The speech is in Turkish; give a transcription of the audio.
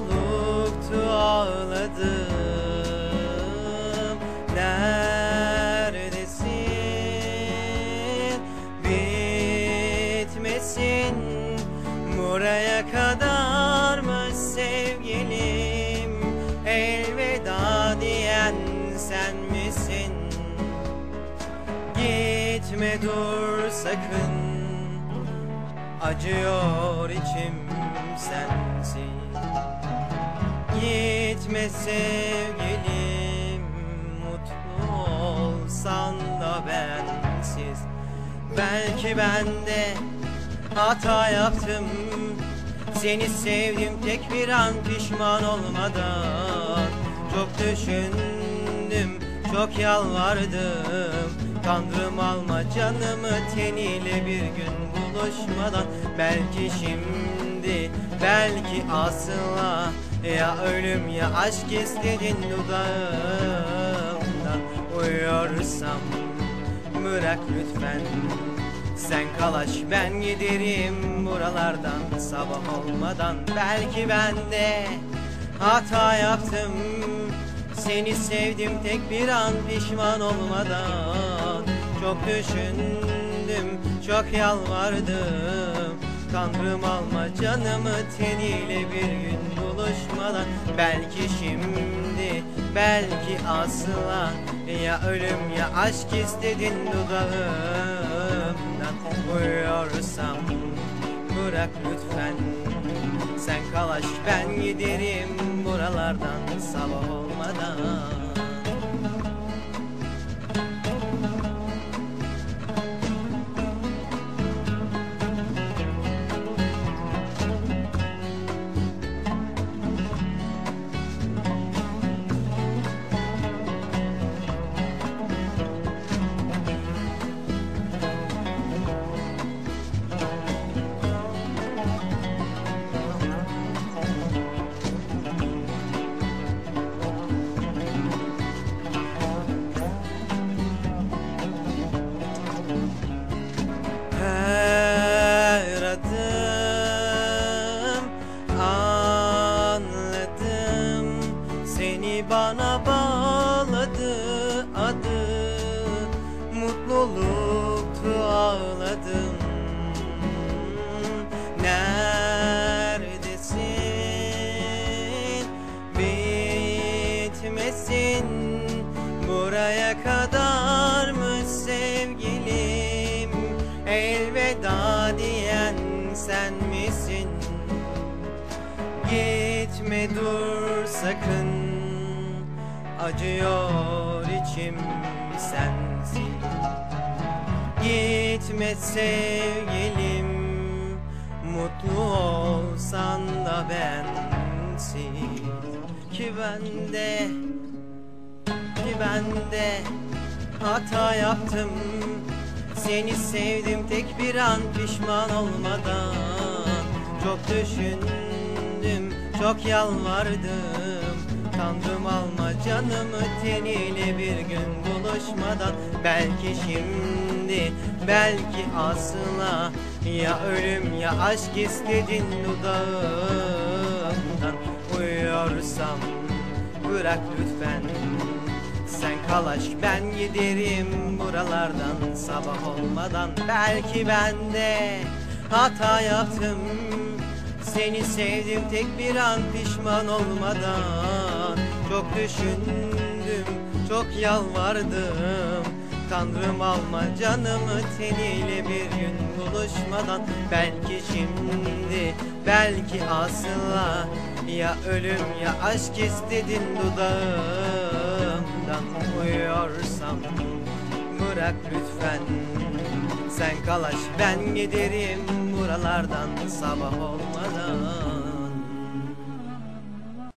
mutluluktu ağladım. Neredesin? Bitmesin. Buraya kadarmış sevgilim? Elveda diyen sen misin? Gitme dur sakın Acıyor içim sensiz. Gitme sevgilim Mutlu olsan da bensiz. Belki ben de hata yaptım Seni sevdim tek bir an pişman olmadan. Çok düşündüm çok yalvardım. Tanrım alma canımı teniyle bir gün buluşmadan Belki şimdi belki asla. Ya ölüm ya aşk istedin dudağımdan Uyuyorsam bırak lütfen. Sen kalaş ben giderim buralardan sabah olmadan. Belki ben de hata yaptım Seni sevdim tek bir an pişman olmadan. Çok düşündüm çok yalvardım. Tanrım alma canımı teniyle bir gün buluşmadan. Belki şimdi belki asla. Ya ölüm ya aşk istedin dudağımdan Uyuyorsam bırak lütfen. Sen kalaş ben giderim buralardan sabah olmadan ağladım Neredesin? Bitmesin. Buraya kadarmış sevgilim? Elveda diyen sen misin? Gitme dur sakın. Acıyor içim sensin Gitme sevgilim Mutlu olsan da bensiz Ki ben de Ki ben de hata yaptım. Seni sevdim tek bir an pişman olmadan. Çok düşündüm çok yalvardım Tanrım alma canımı teniyle bir gün buluşmadan. Belki şimdi belki asla. Ya ölüm ya aşk istedin dudağımdan Uyuyorsam bırak lütfen. Sen kalaş ben giderim buralardan sabah olmadan. Belki ben de hata yaptım. Seni sevdim tek bir an pişman olmadan Çok düşündüm çok yalvardım. Tanrım alma canımı teniyle bir gün buluşmadan. Belki şimdi belki asla. Ya ölüm ya aşk istedin dudağımdan. Uyuyorsam bırak lütfen. Sen kalaş ben giderim buralardan sabah olmadan